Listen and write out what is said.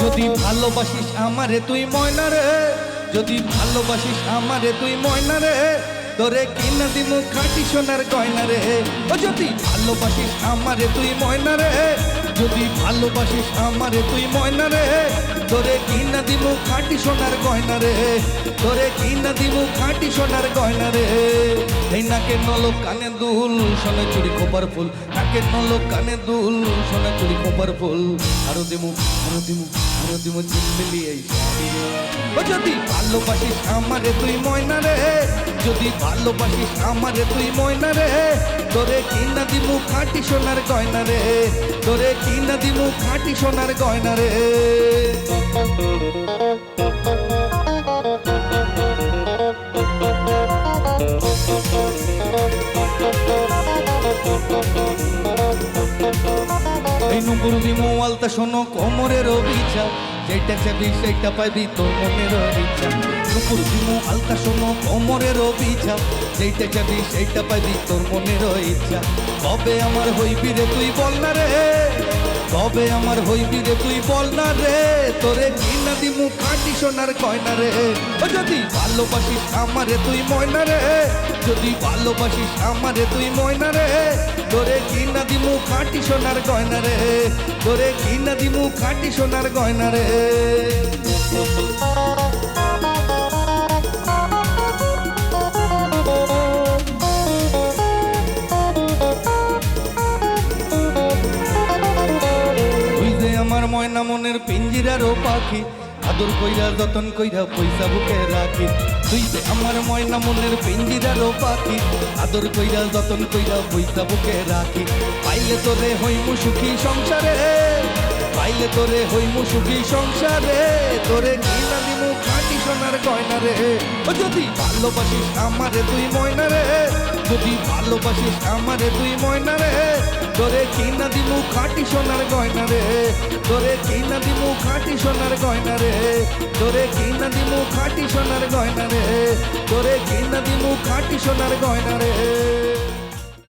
যদি ভালোবাসিস আমারে তুই ময়না রে, যদি ভালোবাসিস আমারে তুই ময়না রে, তোরে কিনা দিব খাটি সোনার গয়না রে। ও যদি ভালোবাসিস আমারে তুই ময়না রে যদি ভালোবাসিস আমারে, তুই ময়না রে। তোরে কিনা দিমু খাটি সোনার গয়না রে। তোরে কিনা দিমু খাটি সোনার গয়না রে। এই নাকে নলক কানে দুল সোনা চুরি খোপার ফুল। নাকে নলক কানে দুল সোনা চুরি খোপার ফুল। আরও দিমু আরও দিমু আরও দিমু রে। ও যদি ভালোবাসিস আমারে, তুই ময়না রে। যদি ভালোবাসিস আমারে তুই ময়না রে। তোরে কিনা দিমু খাটি সোনার গয়না রে। তোরে কিনা দিমু খাটি সোনার গয়না রে। নুপুর দিমু আলতা শোনো, কোমরের অভিচা যেটা চাবি, সেইটা পাইবি তোর মনের ইচ্ছা নুপুর দিমু আলতা শোনো, কোমরের অভিচা যেটা চাবি, সেইটা পাইবি তোর মনের ইচ্ছা কবে আমার হইবি রে তুই বল না রে? কবে আমার হইবি রে তুই বল না রে? তোরে কিনা দিমু খাটি সোনার গয়না রে? যদি ভালোবাসিস আমারে, তুই ময়না রে? যদি ভালোবাসিস আমারে তুই ময়না রে। তোরে কিনা দিমু খাটি সোনার গয়না রে। তোরে কিনা দিমু খাটি সোনার গয়না রে। আমার ময়না মনের পিঞ্জিরারও পাখি। আদর কইরা যতন কইরা পয়সা বুকে রাখি। তুই আমার ময়না মনের পিঞ্জিরারও পাখি। আদর কইরা যতন কইরা পয়সা বুকে রাখি। পাইলে তোরে হইমু সুখী সংসারে, পাইলে তোরে হইমু সুখী সংসারে। তোরে কিনা দিমু খাটি সোনার গয়না রে। ও যদি ভালোবাসিস আমারে তুই ময়না রে। যদি ভালোবাসিস আমারে তুই ময়না রে। তোরে কিনা দিমু খাটি সোনার গয়না রে। তোরে কিনা দিমু খাটি সোনার গয়না রে। তোরে কিনা দিমু খাটি সোনার গয়না রে? তোরে কিনা দিমু খাটি সোনার গয়না রে?